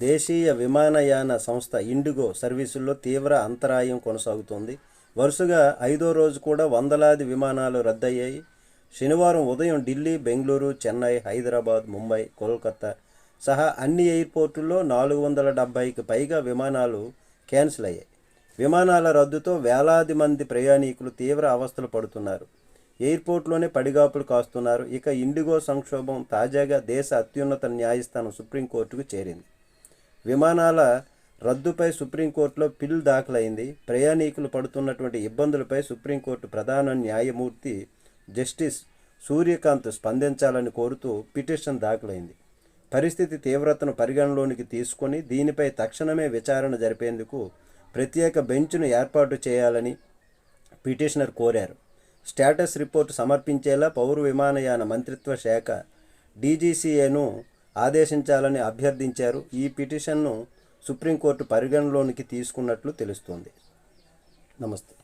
దేశీయ విమానయాన సంస్థ ఇండిగో సర్వీసుల్లో తీవ్ర అంతరాయం కొనసాగుతోంది. వరుసగా ఐదో రోజు కూడా వందలాది విమానాలు రద్దయ్యాయి. శనివారం ఉదయం ఢిల్లీ బెంగళూరు చెన్నై హైదరాబాద్ ముంబై కోల్కతా సహా అన్ని ఎయిర్పోర్టుల్లో నాలుగు వందల డెబ్బైకి పైగా విమానాలు క్యాన్సిల్ అయ్యాయి. విమానాల రద్దుతో వేలాది మంది ప్రయాణికులు తీవ్ర అవస్థలు పడుతున్నారు. ఎయిర్పోర్ట్లోనే పడిగాపులు కాస్తున్నారు. ఇక ఇండిగో సంక్షోభం తాజాగా దేశ అత్యున్నత న్యాయస్థానం సుప్రీంకోర్టుకు చేరింది. విమానాల రద్దుపై సుప్రీంకోర్టులో పిల్ దాఖలైంది. ప్రయాణికులు పడుతున్నటువంటి ఇబ్బందులపై సుప్రీంకోర్టు ప్రధాన న్యాయమూర్తి జస్టిస్ సూర్యకాంత్ స్పందించాలని కోరుతూ పిటిషన్ దాఖలైంది. పరిస్థితి తీవ్రతను పరిగణలోనికి తీసుకొని దీనిపై తక్షణమే విచారణ జరిపేందుకు ప్రత్యేక బెంచ్ను ఏర్పాటు చేయాలని పిటిషనర్ కోరారు. స్టేటస్ రిపోర్టు సమర్పించేలా పౌర విమానయాన మంత్రిత్వ శాఖ డీజీసీఏను ఆదేశించాలని అభ్యర్థించారు. ఈ పిటిషన్ను సుప్రీంకోర్టు పరిగణలోనికి తీసుకున్నట్లు తెలుస్తోంది. నమస్తే.